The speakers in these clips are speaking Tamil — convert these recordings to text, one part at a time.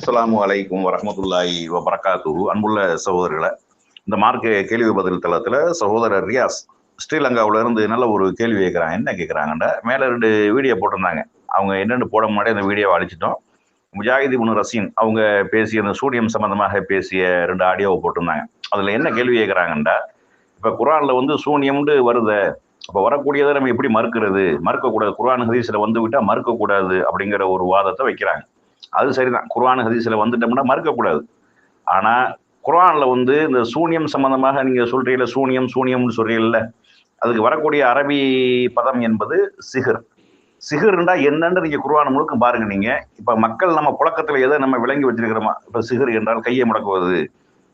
அஸ்லாம் அலைக்கும் வரமத்துல்லாய் வபரகாத்துஹு. அன்புள்ள சகோதரர்களை இந்த மார்க்க கேள்வி பதில் தளத்தில் சகோதரர் ரியாஸ் ஸ்ரீலங்காவில் இருந்து நல்ல ஒரு கேள்வி கேட்குறாங்க என்ன கேட்குறாங்கன்ற மேலே ரெண்டு வீடியோ போட்டிருந்தாங்க. அவங்க என்னென்னு போட முன்னாடி அந்த வீடியோவை அழிச்சிட்டோம். முஜாஹிதி இப்னு ரசீன் அவங்க பேசிய அந்த சூரியம் சம்பந்தமாக பேசிய ரெண்டு ஆடியோவை போட்டிருந்தாங்க. அதில் என்ன கேள்வி கேட்குறாங்கன்றா இப்போ குரானில் வந்து சூனியம்னு வருது. அப்போ வரக்கூடியதை நம்ம எப்படி மறுக்கிறது? மறுக்கக்கூடாது. குரான் ஹதீஸில் வந்து விட்டால் மறுக்கக்கூடாது அப்படிங்கிற ஒரு வாதத்தை வைக்கிறாங்க. அது சரிதான். குர்வான் ஹதீஸில் வந்துட்டோம்னா மறுக்கக்கூடாது ஆனால் குர்வானில் வந்து இந்த சூனியம் சம்பந்தமாக நீங்கள் சொல்கிறீங்கள சூனியம் சூனியம்னு சொல்கிறீங்கள அதுக்கு வரக்கூடிய அரபி பதம் என்பது சிகர் சிகர்ண்டா என்னன்னு நீங்கள் குர்வான் முழுக்க பாருங்க நீங்கள் இப்போ மக்கள் நம்ம புழக்கத்தில் எதை நம்ம விளங்கி வச்சிருக்கிறோமா இப்போ சிகர் என்றால் கையை முடக்குவது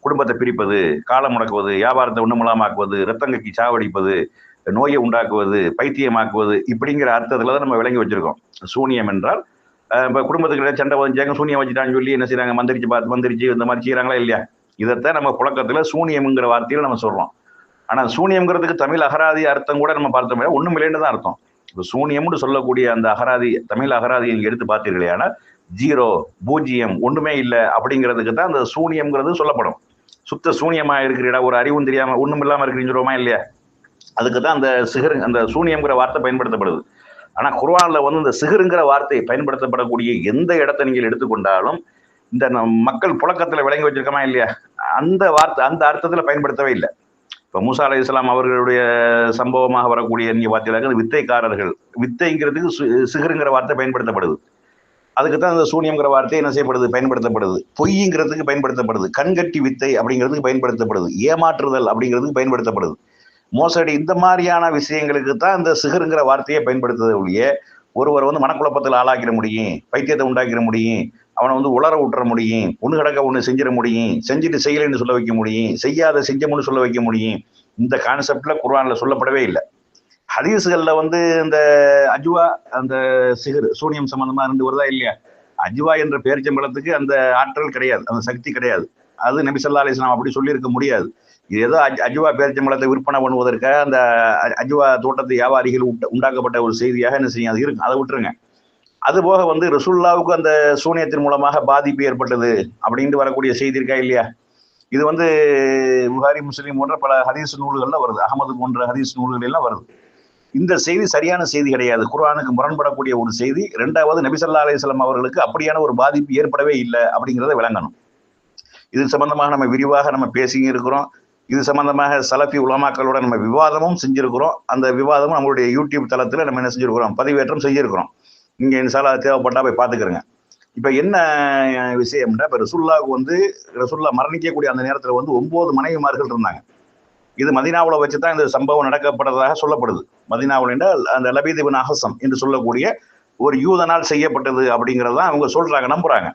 குடும்பத்தை பிரிப்பது காலம் முடக்குவது வியாபாரத்தை உண்ணுமுலாமாக்குவது ரத்தங்கக்கி சாவடிப்பது நோயை உண்டாக்குவது பைத்தியமாக்குவது இப்படிங்கிற அர்த்தத்தில் தான் நம்ம விளங்கி வச்சிருக்கோம். சூனியம் என்றால் இப்போ குடும்பத்துக்கு இடையே சண்டை வந்தாங்க சூனியம் வச்சுட்டான்னு சொல்லி என்ன செய்யறாங்க மந்திரிச்சு பார்த்து மந்திரிச்சு இந்த மாதிரி செய்யறாங்களா இல்லையா? இதைத்தான் நம்ம புழக்கத்தில் சூனியம்ங்கிற வார்த்தையில நம்ம சொல்றோம். ஆனால் சூனியம்ங்கிறதுக்கு தமிழ் அகராதி அர்த்தம் கூட நம்ம பார்த்தோம் ஒன்றும் இல்லைன்னு தான் அர்த்தம். இப்போ சூனியம்னு சொல்லக்கூடிய அந்த அகராதி தமிழ் அகராதி நீங்க எடுத்து பார்த்தீர்களே ஆனால் ஜீரோ பூஜ்ஜியம் ஒன்றுமே இல்லை அப்படிங்கிறதுக்கு தான் அந்த சூனியம்ங்கிறது சொல்லப்படும். சுத்த சூனியமாக இருக்கிற ஒரு அறிவும் தெரியாமல் ஒன்றும் இல்லாமல் இருக்கிறீங்க சொல்லுவோமா இல்லையா? அதுக்கு தான் அந்த சிகர் அந்த சூனியம்ங்கிற வார்த்தை பயன்படுத்தப்படுது. ஆனா குர்வானில் வந்து இந்த சிகருங்கிற வார்த்தை பயன்படுத்தப்படக்கூடிய எந்த இடத்தை நீங்கள் எடுத்துக்கொண்டாலும் இந்த நம் மக்கள் புழக்கத்தில் விளங்கி வச்சிருக்கோமா இல்லையா? அந்த வார்த்தை அந்த அர்த்தத்தில் பயன்படுத்தவே இல்லை. இப்போ மூசா அலி இஸ்லாம் அவர்களுடைய சம்பவமாக வரக்கூடிய நீங்க பார்த்தீங்கன்னா வித்தைக்காரர்கள். வித்தைங்கிறதுக்கு சு- சிகருங்கிற வார்த்தை பயன்படுத்தப்படுது. அதுக்கு தான் அந்த சூனியம்ங்கிற வார்த்தை என்ன செய்யப்படுது? பயன்படுத்தப்படுது. பொய்ங்கிறதுக்கு பயன்படுத்தப்படுது. கண்கட்டி வித்தை அப்படிங்கிறதுக்கு பயன்படுத்தப்படுது. ஏமாற்றுதல் அப்படிங்கிறதுக்கு பயன்படுத்தப்படுது. மோசடி இந்த மாதிரியான விஷயங்களுக்கு தான் இந்த சிகருங்கிற வார்த்தையை பயன்படுத்துறது ஒழிய ஒருவர் வந்து மனக்குழப்பத்தில் ஆளாக்கிட முடியும் பைத்தியத்தை உண்டாக்கிட முடியும் அவனை வந்து உளர விட்டுற முடியும் ஒன்று கிடக்க ஒன்று செஞ்சிட முடியும் செஞ்சுட்டு செய்யலைன்னு சொல்ல வைக்க முடியும் செய்யாத செஞ்சமுன்னு சொல்ல வைக்க முடியும். இந்த கான்செப்டில் குர்ஆனில் சொல்லப்படவே இல்லை. ஹதீஸுகளில் வந்து இந்த அஜுவா அந்த சிகர் சூனியம் சம்மந்தமாக இருந்து வருதா இல்லையா? அஜுவா என்ற பேரிச்சம்பளத்துக்கு அந்த ஆற்றல் கிடையாது அந்த சக்தி கிடையாது. அது நபி சொல்லா அலிஸ்லாம் அப்படி சொல்லியிருக்க முடியாது. இது ஏதோ அஜ்- அஜுவா பேரிச்சம்பளத்தை விற்பனை பண்ணுவதற்காக அந்த அஜ்வா அஜுவா தோட்டத்து வியாபாரிகள் உண்டாக்கப்பட்ட ஒரு செய்தியாக என்ன செய்யும்? அது இருக்கும் அதை விட்டுருங்க. அது போக வந்து ரசுல்லாவுக்கு அந்த சூனியத்தின் மூலமாக பாதிப்பு ஏற்பட்டது அப்படின்ட்டு வரக்கூடிய செய்தி இருக்கா இல்லையா? இது வந்து புகாரி முஸ்லீம் போன்ற பல ஹதீஸ் நூல்கள்லாம் வருது. அகமது போன்ற ஹதீஸ் நூல்கள் எல்லாம் வருது. இந்த செய்தி சரியான செய்தி கிடையாது. குரானுக்கு முரண்படக்கூடிய ஒரு செய்தி. ரெண்டாவது நபிசல்லா அலிஸ்லாம் அவர்களுக்கு அப்படியான ஒரு பாதிப்பு ஏற்படவே இல்லை அப்படிங்கிறத விளங்கணும். இது சம்பந்தமாக நம்ம விரிவாக நம்ம பேசியும் இருக்கிறோம். இது சம்பந்தமாக சலஃபி உலமாக்களோட நம்ம விவாதமும் செஞ்சுருக்கிறோம். அந்த விவாதமும் நம்மளுடைய யூடியூப் தளத்தில் நம்ம என்ன செஞ்சுருக்கிறோம்? பதிவேற்றம் செஞ்சிருக்கிறோம். இங்கே இன்சாலா தேவைப்பட்டா போய் பார்த்துக்கிறோங்க. இப்போ என்ன விஷயம்னா இப்போ ரசுல்லாவுக்கு வந்து ரசுல்லா மரணிக்கக்கூடிய அந்த நேரத்தில் வந்து ஒம்பது மனைவிமார்கள் இருந்தாங்க. இது மதினாவில் வச்சு தான் இந்த சம்பவம் நடக்கப்பட்டதாக சொல்லப்படுது. மதினாவில் என்றால் அந்த லபீதிபின் இப்னு அஹசம் என்று சொல்லக்கூடிய ஒரு யூதனால் செய்யப்பட்டது அப்படிங்கிறதான் அவங்க சொல்கிறாங்க நம்புகிறாங்க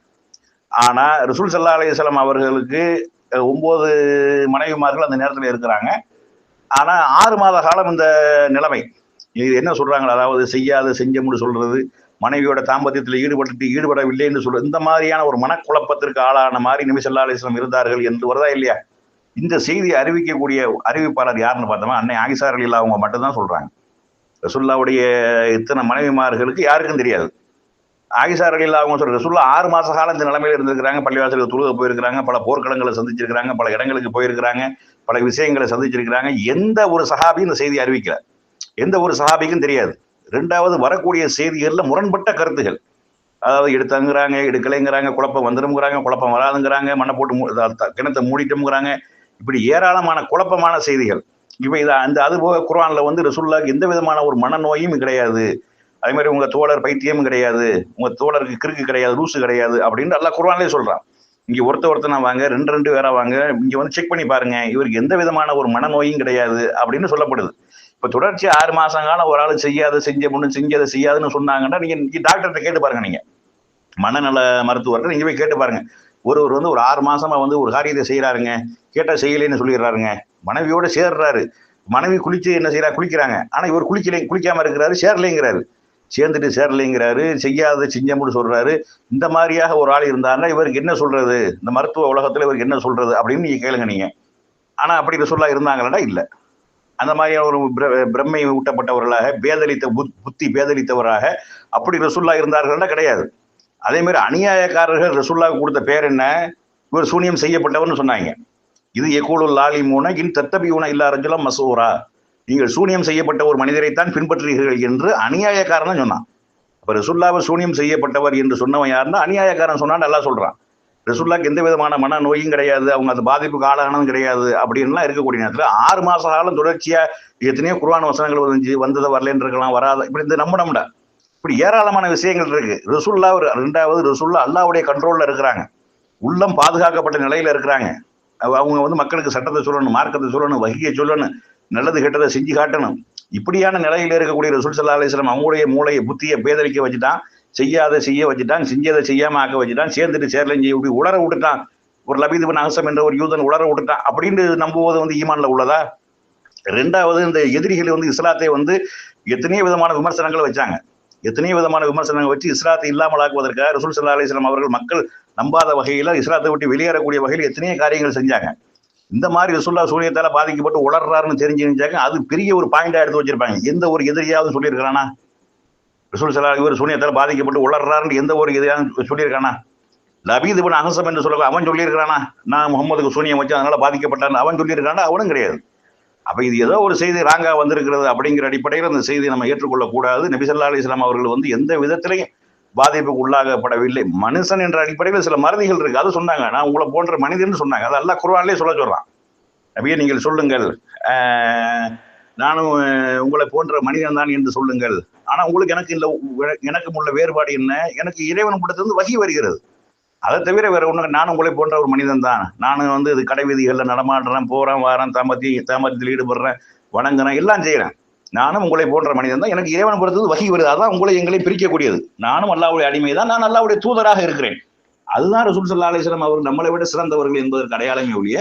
ஆனா ரிசுல் சல்லா அலையம் அவர்களுக்கு ஒன்பது மனைவிமார்கள் அந்த நேரத்தில் இருக்கிறாங்க. ஆனா ஆறு மாத காலம் இந்த நிலைமை. இது என்ன சொல்றாங்க அதாவது செய்யாத செஞ்சமுன்னு சொல்றது மனைவியோட தாம்பத்தியத்தில் ஈடுபட்டு ஈடுபடவில்லை என்று சொல்றது இந்த மாதிரியான ஒரு மனக்குழப்பத்திற்கு ஆளான மாதிரி நபி ஸல்லல்லாஹு இருந்தார்கள் என்று வருதா இல்லையா? இந்த செய்தியை அறிவிக்கக்கூடிய அறிவிப்பாளர் யாருன்னு பார்த்தோமா? அன்னை ஆகிசா அலிலா அவங்க மட்டும்தான் சொல்றாங்க. ரசுல்லாவுடைய இத்தனை மனைவிமார்களுக்கு யாருக்கும் தெரியாது. ஆகிசா அலிலா அவங்க சொல்ற ரசூல்லா ஆறு மாச காலம் இந்த நிலைமையில இருந்திருக்கிறாங்க. பள்ளிவாசலுக்கு தொழுக போயிருக்கிறாங்க. பல போர்க்களங்களை சந்திச்சிருக்கிறாங்க. பல இடங்களுக்கு போயிருக்கிறாங்க. பல விஷயங்களை சந்திச்சிருக்கிறாங்க. எந்த ஒரு சஹாபியும் இந்த செய்தி அறிவிக்கல. எந்த ஒரு சஹாபிக்கும் தெரியாது. ரெண்டாவது வரக்கூடிய செய்திகளில் முரண்பட்ட கருத்துகள். அதாவது எடுத்தங்கிறாங்க எடுக்கலைங்கிறாங்க குழப்பம் வந்துடுங்கிறாங்க குழப்பம் வராதுங்கிறாங்க மண்ணை போட்டு கிணத்தை மூடிட்டோம்ங்கிறாங்க. இப்படி ஏராளமான குழப்பமான செய்திகள். இப்போ இது அந்த அதுபோக குரானில் வந்து ரசூலுல்லாஹ்க்கு எந்த விதமான ஒரு மனநோயும் கிடையாது. அதே மாதிரி உங்க தோழர் பைத்தியம் கிடையாது உங்க தோழருக்கு கிறுக்கு கிடையாது லூசு கிடையாது அப்படின்னு நல்லா குர்ஆன்லயே சொல்றான். இங்கே ஒருத்த ஒருத்தனா வாங்க ரெண்டு ரெண்டு பேரா வாங்க இங்க வந்து செக் பண்ணி பாருங்க இவருக்கு எந்த விதமான ஒரு மனநோயும் கிடையாது அப்படின்னு சொல்லப்படுது. இப்போ தொடர்ச்சி ஆறு மாசம் காலம் ஒரு ஆள் செய்யாத செஞ்ச முன்னு செஞ்சதை செய்யாதுன்னு சொன்னாங்கன்னா நீங்கள் நீங்க டாக்டர்கிட்ட கேட்டு பாருங்க நீங்க. மனநல மருத்துவர்கள் நீங்க போய் கேட்டு பாருங்க. ஒருவர் வந்து ஒரு ஆறு மாசமா வந்து ஒரு காரியத்தை செய்யறாருங்க கேட்டா செய்யலைன்னு சொல்லிடுறாருங்க. மனைவியோட சேர்றாரு. மனைவி குளிச்சு என்ன செய்யறா குளிக்கிறாங்க. ஆனா இவர் குளிக்கலை குளிக்காம இருக்கிறாரு சேரலைங்கிறாரு. சேர்ந்துட்டு சேரலைங்கிறாரு செய்யாத செஞ்சமுன்னு சொல்கிறாரு இந்த மாதிரியாக ஒரு ஆள் இருந்தாருன்னா இவருக்கு என்ன சொல்கிறது இந்த மருத்துவ உலகத்தில் இவருக்கு என்ன சொல்கிறது அப்படின்னு நீங்கள் கேளுங்க நீங்கள் ஆனால் அப்படி ரசூல்லா இருந்தாங்களா? இல்லை. அந்த மாதிரியான ஒரு பிர- பிரம்மை ஊட்டப்பட்டவர்களாக பேதலித்த புத்- புத்தி பேதலித்தவராக அப்படி ரசுல்லா இருந்தார்கள்னா கிடையாது. அதே மாதிரி அநியாயக்காரர்கள் ரசுல்லாவுக்கு கொடுத்த பேர் என்ன? இவர் சூனியம் செய்யப்பட்டவர்னு சொன்னாங்க. இது எக்கூலு லாலி மூன இன் தத்தபியூன இல்லா ரஜுலம் மசூரா. நீங்கள் சூனியம் செய்யப்பட்ட ஒரு மனிதரைத்தான் பின்பற்றுகிறீர்கள் என்று அநியாயக்காரன் சொன்னான். அப்போ ரசுல்லாவை சூனியம் செய்யப்பட்டவர் என்று சொன்னவன் யாருன்னா அநியாயக்காரன் சொன்னா நல்லா சொல்றான். ரசுல்லாக்கு எந்த விதமான மன நோயும் கிடையாது அவங்க அந்த பாதிப்புக்கு ஆளானதும் கிடையாது அப்படின்லாம் இருக்கக்கூடிய நேரத்தில் ஆறு மாச காலம் தொடர்ச்சியாக எத்தனையோ குர்ஆன் வசனங்கள் வந்து வந்ததை வரலன்னு இருக்கலாம் வராத இப்படி இந்த நம்ம நம்மட. இப்படி ஏராளமான விஷயங்கள் இருக்கு. ரசுல்லா ஒரு ரெண்டாவது ரசுல்லா அல்லாவுடைய கண்ட்ரோலில் இருக்கிறாங்க. உள்ளம் பாதுகாக்கப்பட்ட நிலையில இருக்கிறாங்க. அவங்க வந்து மக்களுக்கு சட்டத்தை சொல்லணும் மார்க்கத்தை சொல்லணும் வகியை சொல்லணும். நல்லது கெட்டதை செஞ்சு காட்டணும். இப்படியான நிலையில் இருக்கக்கூடிய ரசூல் சல்லா அலிஸ்லாம் அவங்களுடைய மூளையை புத்தியை பேதலிக்க வச்சுட்டான் செய்யாத செய்ய வச்சுட்டான் செஞ்சதை செய்யாம ஆக்க வச்சுட்டான் சேர்ந்துட்டு சேர்லஞ்சி இப்படி உளர விட்டுட்டான். ஒரு லபீது அகசம் என்ற ஒரு யூதன் உளர விட்டுட்டான் அப்படின்னு நம்புவது வந்து ஈமான்ல உள்ளதா? ரெண்டாவது இந்த எதிரிகள் வந்து இஸ்லாத்தை வந்து எத்தனையோ விதமான விமர்சனங்களை வச்சாங்க. எத்தனையோ விதமான விமர்சனங்கள் வச்சு இஸ்லாத்தை இல்லாமலாக்குவதற்காக ரசூல் சல்லா அலிஸ்லாம் அவர்கள் மக்கள் நம்பாத வகையில் இஸ்லாத்தை விட்டு வெளியேறக்கூடிய வகையில் எத்தனையோ காரியங்கள் செஞ்சாங்க. இந்த மாதிரி ரசுல்லா சூரியத்தால பாதிக்கப்பட்டு உளர்றாருன்னு தெரிஞ்சுருந்தாங்க அது பெரிய ஒரு பாயிண்டா எடுத்து வச்சிருப்பாங்க. எந்த ஒரு எதிரியாவது சொல்லியிருக்கிறானா? ரசூல் சலா இவர் சூனியத்தால பாதிக்கப்பட்டு உளர்றாருன்னு எந்த ஒரு எதிரியாவது சொல்லியிருக்கானா? லபீத் பின் அகசம் என்று சொல்ல அவன் சொல்லியிருக்கிறானா? நான் முகமதுக்கு சூனியம் வச்சு அதனால பாதிக்கப்பட்டான் அவன் சொல்லியிருக்கானா அவனும் கிடையாது. அப்ப இது ஏதோ ஒரு செய்தி ராங்கா வந்திருக்கிறது அப்படிங்கிற அடிப்படையில் அந்த செய்தியை நம்ம ஏற்றுக்கொள்ளக்கூடாது. நபிசல்லா அலி இஸ்லாம் அவர்கள் வந்து எந்த விதத்திலையும் பாதிப்புக்கு உள்ளாகப்படவில்லை மனுஷன் என்ற அடிப்படையில் சில மருதிகள் இருக்கு. அது சொன்னாங்க. நான் உங்களை போன்ற மனிதன் சொன்னாங்க. அது அல்லாஹ் குர்ஆன்லயே சொல்ல சொல்றான். அப்படியே நீங்கள் சொல்லுங்கள். நானும் உங்களை போன்ற மனிதன் தான் என்று சொல்லுங்கள். ஆனா உங்களுக்கு எனக்கு இல்லை எனக்கும் உள்ள வேறுபாடு என்ன? எனக்கு இறைவன் கொடுத்தது வகி வருகிறது. அதை தவிர வேற ஒண்ணு நானும் உங்களை போன்ற ஒரு மனிதன் தான். நானும் வந்து இது கடை வீதிகளில் நடமாடுறேன் போறேன் வாரேன் தாமத்தி தாமதத்தில் ஈடுபடுறேன் வணங்குறேன் எல்லாம் செய்யறேன் நானும் உங்களை போன்ற மனிதன் தான். எனக்கு இறைவன் பொறுத்தது வகி வருது. அதான் உங்களை எங்களை பிரிக்கக்கூடியது. நானும் அல்லாவுடைய அடிமை தான். நான் அல்லாவுடைய தூதராக இருக்கிறேன். அதுதான் ரசூல் சல்லா அலிஸ்லாம் அவர்கள் நம்மளை விட சிறந்தவர்கள் என்பதற்கு அடையாளமே ஒழிய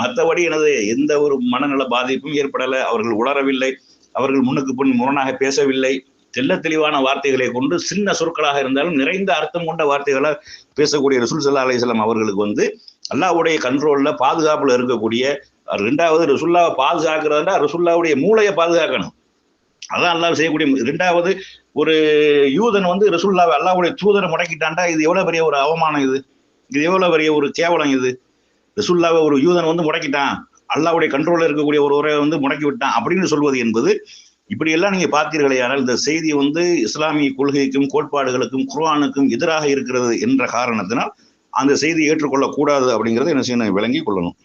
மற்றபடி எனது எந்த ஒரு மனநல பாதிப்பும் ஏற்படலை. அவர்கள் உளரவில்லை. அவர்கள் முன்னுக்கு பின் முரணாக பேசவில்லை. தெல்ல தெளிவான வார்த்தைகளை கொண்டு சின்ன சொற்களாக இருந்தாலும் நிறைந்த அர்த்தம் கொண்ட வார்த்தைகளை பேசக்கூடிய ரசூல் சல்லா அலிஸ்லாம் அவர்களுக்கு வந்து அல்லாவுடைய கண்ட்ரோல்ல பாதுகாப்புல இருக்கக்கூடிய ரெண்டாவது ரசுல்லாவை பாதுகாக்கிறதுனா ரசுல்லாவுடைய மூளையை பாதுகாக்கணும். அதான் அல்லாஹ் செய்யக்கூடிய ரெண்டாவது ஒரு யூதன் வந்து ரசுல்லாவை அல்லாவுடைய தூதரை முடக்கிட்டான்டா இது எவ்வளவு பெரிய ஒரு அவமானம் இது? இது எவ்வளவு பெரிய ஒரு கேவலம் இது? ரசுல்லாவை ஒரு யூதன் வந்து முடக்கிட்டான். அல்லாவுடைய கண்ட்ரோல்ல இருக்கக்கூடிய ஒரு உரை வந்து முடக்கி விட்டான் அப்படின்னு சொல்வது என்பது இப்படி எல்லாம் நீங்க பார்த்தீர்களே ஆனால் இந்த செய்தி வந்து இஸ்லாமிய கொள்கைக்கும் கோட்பாடுகளுக்கும் குர்ஆனுக்கும் எதிராக இருக்கிறது என்ற காரணத்தினால் அந்த செய்தியை ஏற்றுக்கொள்ளக்கூடாது அப்படிங்கிறத என்ன செய்யணும் விளங்கி கொள்ளணும்.